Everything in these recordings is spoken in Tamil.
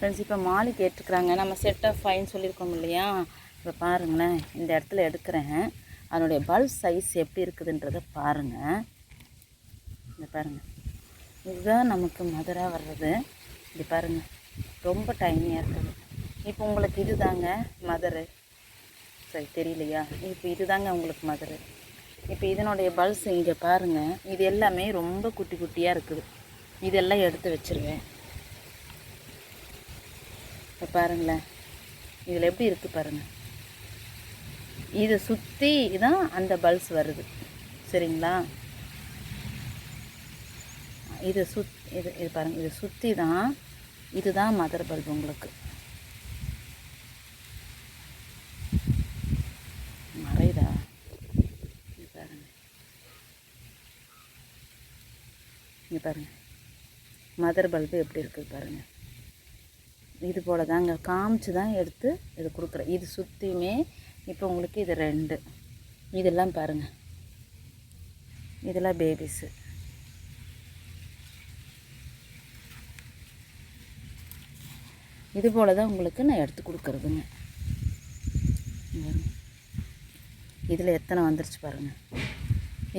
ஃப்ரெண்ட்ஸ் இப்போ மாலி கேட்டிருக்குறாங்க. நம்ம செட் ஆஃப் ஃபைன் சொல்லியிருக்கோம் இல்லையா? இப்போ பாருங்களேன். இந்த இடத்துல எடுக்கிறேன். அதனுடைய பல்ப் சைஸ் எப்படி இருக்குதுன்றதை பாருங்கள் இந்த பாருங்கள் இதுதான் நமக்கு மதுராக வர்றது. இது பாருங்கள் ரொம்ப டைமியாக இருக்குது. இப்போ உங்களுக்கு இது தாங்க மதுரை. சரி தெரியலையா? இப்போ இது தாங்க உங்களுக்கு மதுரை. இப்போ இதனுடைய பல்ஸ் இங்கே பாருங்கள் இது எல்லாமே ரொம்ப குட்டி குட்டியாக இருக்குது. இதெல்லாம் எடுத்து வச்சிருவேன். இப்போ பாருங்களேன். இதில் எப்படி இருக்குது பாருங்கள் இதை சுற்றி தான் அந்த பல்ஸ் வருது. சரிங்களா? இதை சுத் இது இது பாருங்கள் இதை சுற்றி தான் இதுதான் மதர் பல்ப் உங்களுக்கு. மறைதா இங்க பாருங்க. இங்கே பாருங்கள் மதர் பல்பு எப்படி இருக்குது பாருங்கள் இது போல் தாங்க காமிச்சு தான் எடுத்து இது கொடுக்குறேன். இது சுற்றியுமே இப்போ உங்களுக்கு இது ரெண்டு. இதெல்லாம் பாருங்கள் இதெல்லாம் பேபிஸு இது போல் தான் உங்களுக்கு நான் எடுத்து கொடுக்குறதுங்க. இதில் எத்தனை வந்துருச்சு பாருங்கள்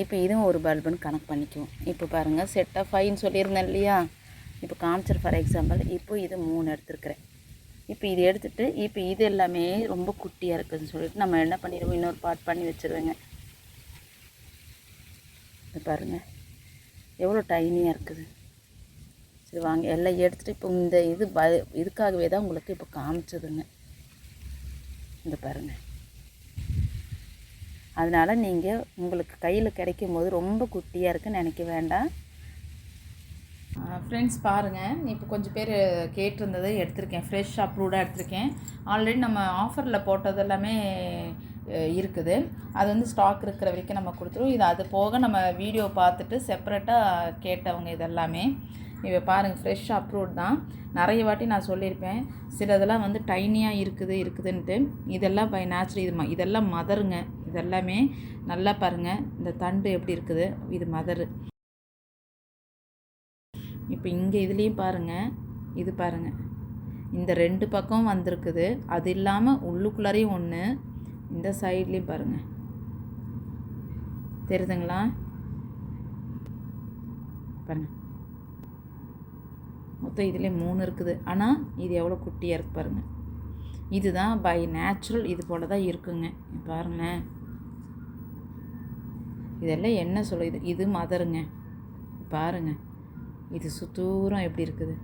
இப்போ இதுவும் ஒரு பல்புன்னு கணக்கு பண்ணிக்குவோம். இப்போ பாருங்கள் செட் ஆஃப் ஃபைன்னு சொல்லியிருந்தேன் இல்லையா? இப்போ காமிச்சர் ஃபார் எக்ஸாம்பிள் இப்போ இது மூணு எடுத்துருக்குறேன். இப்போ இது எடுத்துகிட்டு இப்போ இது எல்லாமே ரொம்ப குட்டியாக இருக்குதுன்னு சொல்லிட்டு நம்ம என்ன பண்ணிடுவோம்? இன்னொரு பார்ட் பண்ணி வச்சுருவேங்க. இது பாருங்கள் எவ்வளோ டைனியாக இருக்குது. சரி வாங்க. எல்லாம் எடுத்துகிட்டு இப்போ இந்த இது ப இதுக்காகவே தான் உங்களுக்கு இப்போ காமிச்சதுங்க. இந்த பாருங்கள் அதனால் நீங்கள் உங்களுக்கு கையில் கிடைக்கும் போது ரொம்ப குட்டியாக இருக்குன்னு நினைக்க வேண்டாம். ஃப்ரெண்ட்ஸ் பாருங்கள் இப்போ கொஞ்சம் பேர் கேட்டிருந்ததை எடுத்திருக்கேன். ஃப்ரெஷ் அப்ரூவ்டாக எடுத்திருக்கேன். ஆல்ரெடி நம்ம ஆஃபரில் போட்டது எல்லாமே இருக்குது. அது வந்து ஸ்டாக் இருக்கிற வரைக்கும் நம்ம கொடுத்துருவோம். இது அது போக நம்ம வீடியோ பார்த்துட்டு செப்பரேட்டாக கேட்டவங்க இதெல்லாமே. இவை பாருங்கள் ஃப்ரெஷ் அப்ரூவ்ட் தான். நிறைய வாட்டி நான் சொல்லியிருப்பேன். சிலதெல்லாம் வந்து டைனியாக இருக்குது இருக்குதுன்ட்டு. இதெல்லாம் பை நேச்சுரல் இது ம இதெல்லாம் மதருங்க இதெல்லாமே நல்லா பாருங்கள் இந்த தண்டு எப்படி இருக்குது? இது மதரு இப்போ இங்கே இதுலேயும் பாருங்கள் இது பாருங்கள் இந்த ரெண்டு பக்கம் வந்திருக்குது. அது இல்லாமல் உள்ளுக்குள்ளாரையும் ஒன்று இந்த சைட்லேயும் பாருங்கள் தெரியுதுங்களா? பாருங்கள் மொத்தம் இதுலேயும் மூணு இருக்குது. ஆனால் இது எவ்வளோ குட்டியாக இருக்குது பாருங்கள் இதுதான் பை நேச்சுரல் இது போல தான் இருக்குங்க பாருங்களேன். இதெல்லாம் என்ன சொல்லுது இது மதருங்க பாருங்கள் இது சுத்தூரம் எப்படி இருக்குது?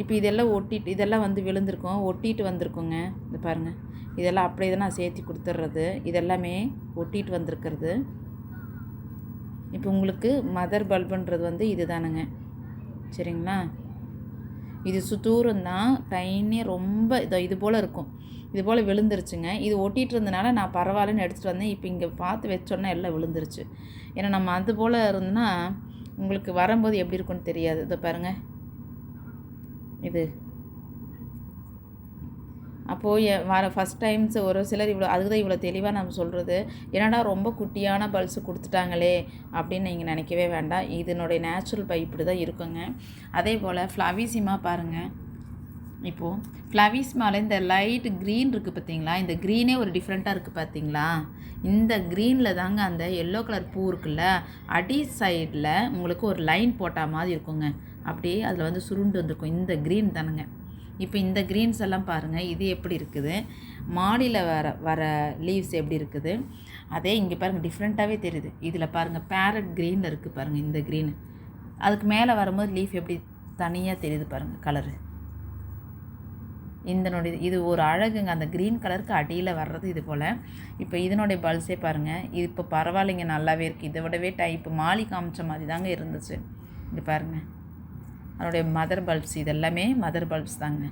இப்போ இதெல்லாம் ஒட்டிட்டு இதெல்லாம் வந்து விழுந்திருக்கோம் ஒட்டிட்டு வந்திருக்கோங்க. இந்த பாருங்கள் இதெல்லாம் அப்படியே தான் நான் சேர்த்தி கொடுத்துட்றது இதெல்லாமே ஒட்டிட்டு வந்திருக்கிறது. இப்போ உங்களுக்கு மதர் பல்புன்றது வந்து இது தானுங்க. சரிங்களா? இது சுத்தூரம் தான் டைனே ரொம்ப இதோ இது போல் இருக்கும். இது போல் விழுந்துருச்சுங்க. இது ஒட்டிகிட்டு இருந்தனால நான் பரவாயில்லன்னு எடுத்துகிட்டு வந்தேன். இப்போ இங்கே பார்த்து வச்சோன்னே எல்லாம் விழுந்துருச்சு. ஏன்னா நம்ம அது போல் இருந்தோன்னா உங்களுக்கு வரும்போது எப்படி இருக்கும்னு தெரியாது. இதை பாருங்கள் இது. அப்போது வர ஃபஸ்ட் டைம்ஸ் ஒரு சிலர் இவ்வளோ அதுக்கு தான் இவ்வளோ தெளிவாக நம்ம சொல்கிறது என்னடா ரொம்ப குட்டியான பல்ஸ் கொடுத்துட்டாங்களே அப்படின்னு நீங்கள் நினைக்கவே வேண்டாம். இதனுடைய நேச்சுரல் பை இப்படி தான் இருக்குங்க. அதே போல் ஃப்ளவிசிமா பாருங்கள் இப்போது ஃப்ளவிஸ்மால இந்த லைட் க்ரீன் இருக்குது பார்த்தீங்களா இந்த க்ரீனே ஒரு டிஃப்ரெண்ட்டாக இருக்குது பார்த்தீங்களா இந்த க்ரீனில் தாங்க அந்த எல்லோ கலர் பூ இருக்குல்ல அடி சைடில் உங்களுக்கு ஒரு லைன் போட்டால் மாதிரி இருக்குங்க. அப்படியே அதில் வந்து சுருண்டு வந்திருக்கும். இந்த க்ரீன் தானுங்க. இப்போ இந்த க்ரீன்ஸ் எல்லாம் பாருங்கள் இது எப்படி இருக்குது? மாடியில் வர வர லீவ்ஸ் எப்படி இருக்குது? அதே இங்கே பாருங்கள் டிஃப்ரெண்ட்டாகவே தெரியுது. இதில் பாருங்கள் பேரட் க்ரீனில் இருக்குது பாருங்கள் இந்த க்ரீன் அதுக்கு மேலே வரும்போது லீஃப் எப்படி தனியாக தெரியுது பாருங்கள் கலரு இதனுடைய இது ஒரு அழகுங்க அந்த க்ரீன் கலருக்கு அடியில் வர்றது இது போல். இப்போ இதனுடைய பல்ஸே பாருங்கள் இது இப்போ பரவாயில்லைங்க நல்லாவே இருக்குது இதை விடவே டைப்பு மாலி காமிச்ச மாதிரி தாங்க இருந்துச்சு. இது பாருங்கள் அதனுடைய மதர் பல்ப்ஸ் இதெல்லாமே மதர் பல்ப்ஸ் தாங்க.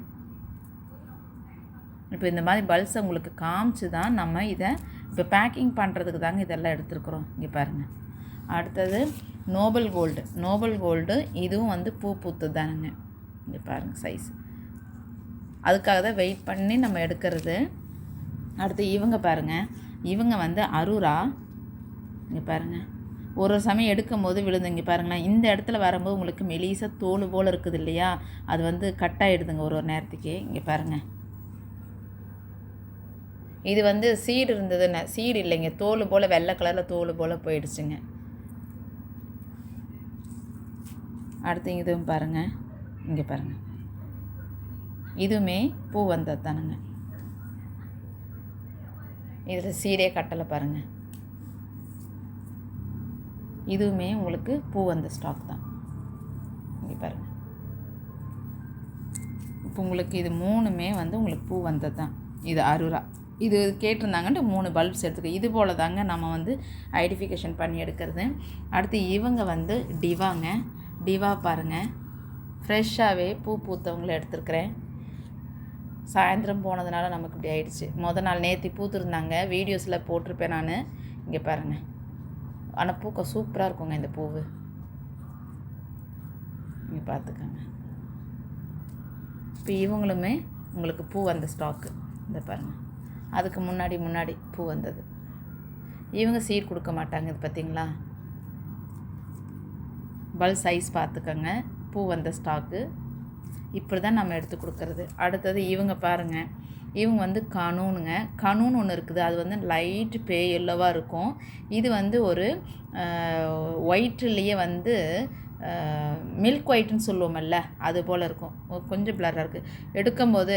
இப்போ இந்த மாதிரி பல்ப்ஸை உங்களுக்கு காமிச்சு தான் நம்ம இதை இப்போ பேக்கிங் பண்ணுறதுக்கு தாங்க இதெல்லாம் எடுத்துருக்குறோம். இங்கே பாருங்கள் அடுத்தது நோபல் கோல்டு நோபல் கோல்டு இதுவும் வந்து பூ பூத்து தானுங்க. இங்கே பாருங்கள் சைஸ் அதுக்காக தான் வெயிட் பண்ணி நம்ம எடுக்கிறது. அடுத்து இவங்க பாருங்கள் இவங்க வந்து அருரா. இங்கே பாருங்கள் ஒரு ஒரு சமயம் எடுக்கும் போது விழுந்துங்க பாருங்களேன் இந்த இடத்துல வரும்போது உங்களுக்கு மெலிசா தோல் போல் இருக்குது இல்லையா? அது வந்து கட் ஆகிடுதுங்க ஒரு ஒரு நேரத்துக்கு. இங்கே பாருங்கள் இது வந்து சீடு இருந்ததுன்னு சீடு இல்லைங்க. தோல் போல் வெள்ளை கலரில் தோல் போல் போயிடுச்சுங்க. அடுத்து இதுவும் பாருங்கள் இங்கே பாருங்கள் இதுவுமே பூ வந்தது தானுங்க இதில் சீடே கட்டலை பாருங்கள் இதுவுமே உங்களுக்கு பூ வந்த ஸ்டாக் தான். இங்கே பாருங்கள் இப்போ உங்களுக்கு இது மூணுமே வந்து உங்களுக்கு பூ வந்தது தான். இது அருரா. இது கேட்டிருந்தாங்கன்ட்டு மூணு பல்ப்ஸ் எடுத்துக்க. இது போல் தாங்க நம்ம வந்து ஐடென்டிஃபிகேஷன் பண்ணி எடுக்கிறது. அடுத்து இவங்க வந்து டிவாங்க. டிவா பாருங்கள் ஃப்ரெஷ்ஷாகவே பூ பூத்தவங்கள எடுத்துருக்குறேன். சாயந்தரம் போனதுனால நமக்கு இப்படி ஆயிடுச்சு. மொதல் நாள் நேற்று பூத்துருந்தாங்க. வீடியோஸில் போட்டிருப்பேன் நான். இங்கே பாருங்கள் ஆனால் பூக்க சூப்பராக இருக்குங்க இந்த பூவு. நீங்கள் பார்த்துக்கோங்க இப்போ இவங்களுமே உங்களுக்கு பூ வந்த ஸ்டாக்கு இந்த பாருங்கள் அதுக்கு முன்னாடி முன்னாடி பூ வந்தது. இவங்க சீட் கொடுக்க மாட்டாங்க இது பார்த்தீங்களா பல் சைஸ் பார்த்துக்கோங்க பூ வந்த ஸ்டாக்கு இப்படி தான் நம்ம எடுத்து கொடுக்குறது. அடுத்தது இவங்க பாருங்கள் இவங்க வந்து கனூனுங்க கனூன் ஒன்று இருக்குது. அது வந்து லைட் பே எல்லோவாக இருக்கும். இது வந்து ஒரு ஒயிட்லேயே வந்து மில்க் ஒயிட்னு சொல்லுவோமல்ல அது போல் இருக்கும். கொஞ்சம் பிளராக இருக்குது எடுக்கும்போது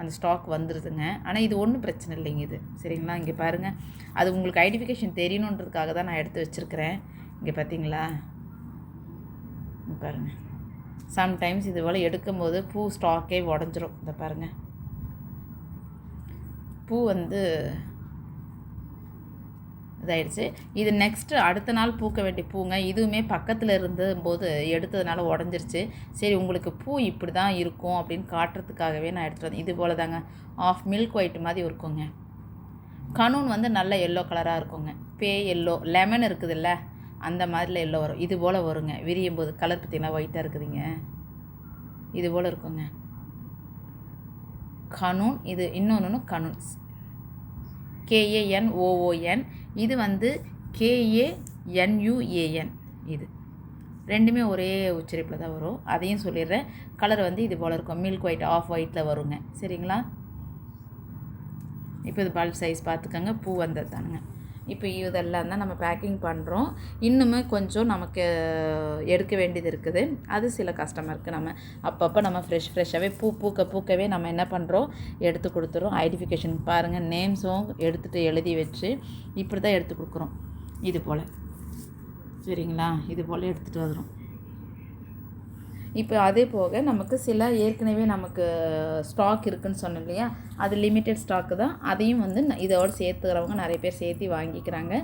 அந்த ஸ்டாக் வந்துடுதுங்க ஆனால் இது ஒன்றும் பிரச்சனை இல்லைங்க இது. சரிங்களா? இங்கே பாருங்கள் அது உங்களுக்கு ஐடென்டிஃபிகேஷன் தெரியணுன்றதுக்காக தான் நான் எடுத்து வச்சுருக்கிறேன். இங்கே பார்த்தீங்களா பாருங்கள் சம்டைம்ஸ் இது போல் எடுக்கும்போது பூ ஸ்டாக்கே உடஞ்சிரும். இதை பாருங்கள் பூ வந்து இதாயிடுச்சு. இது நெக்ஸ்ட்டு அடுத்த நாள் பூக்க வேண்டிய பூங்க இதுவுமே பக்கத்தில் இருந்தபோது எடுத்ததுனால உடஞ்சிருச்சு. சரி உங்களுக்கு பூ இப்படி தான் இருக்கும் அப்படின்னு காட்டுறதுக்காகவே நான் எடுத்துகிட்டு வந்தேன். இது போல் தாங்க ஆஃப் மில்க் ஒயிட் மாதிரி இருக்குங்க. கனூன் வந்து நல்ல எல்லோ கலராக இருக்குங்க. பே எல்லோ லெமன் இருக்குதுல்ல அந்த மாதிரில எல்லோ வரும். இது போல் வருங்க. விரியும் போது கலர் பார்த்தீங்கன்னா ஒயிட்டாக இருக்குதுங்க. இது போல் இருக்குங்க. கனூன் இது இன்னொன்று கனூன்ஸ் கேஏஎன்ஓஓஎன் இது வந்து கேஏஎன்யூஏஎன் இது. ரெண்டுமே ஒரே உச்சரிப்பில் தான் வரும். அதையும் சொல்லிடுறேன். கலர் வந்து இது போல் இருக்கும். மில்க் ஒயிட் ஆஃப் ஒயிட்டில் வருங்க. சரிங்களா? இப்போ இது பல்ப் சைஸ் பார்த்துக்கோங்க. பூ வந்தது தானுங்க. இப்போ இதெல்லாம் தான் நம்ம பேக்கிங் பண்ணுறோம் இன்னுமே கொஞ்சம் நமக்கு எடுக்க வேண்டியது இருக்குது. அது சில கஸ்டமருக்கு நம்ம அப்பப்போ நம்ம ஃப்ரெஷ் ஃப்ரெஷ்ஷாகவே பூ பூக்க பூக்கவே நம்ம என்ன பண்ணுறோம் எடுத்து கொடுத்துறோம். ஐடென்டிஃபிகேஷன் பாருங்கள் நேம்ஸும் எடுத்துகிட்டு எழுதி வச்சு இப்படி தான் எடுத்து கொடுக்குறோம். இது போல். சரிங்களா? இது போல் எடுத்துகிட்டு வந்துடும் இப்போ அதே போக நமக்கு சில ஏற்கனவே நமக்கு ஸ்டாக் இருக்குன்னு சொன்னோம் இல்லையா? அது லிமிட்டெட் ஸ்டாக்கு தான். அதையும் வந்து இதோடு சேர்த்துக்கிறவங்க நிறைய பேர் சேர்த்து வாங்கிக்கிறாங்க.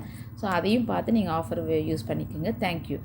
ஸோ அதையும் பார்த்து நீங்கள் ஆஃபர் யூஸ் பண்ணிக்கோங்க. தேங்க்யூ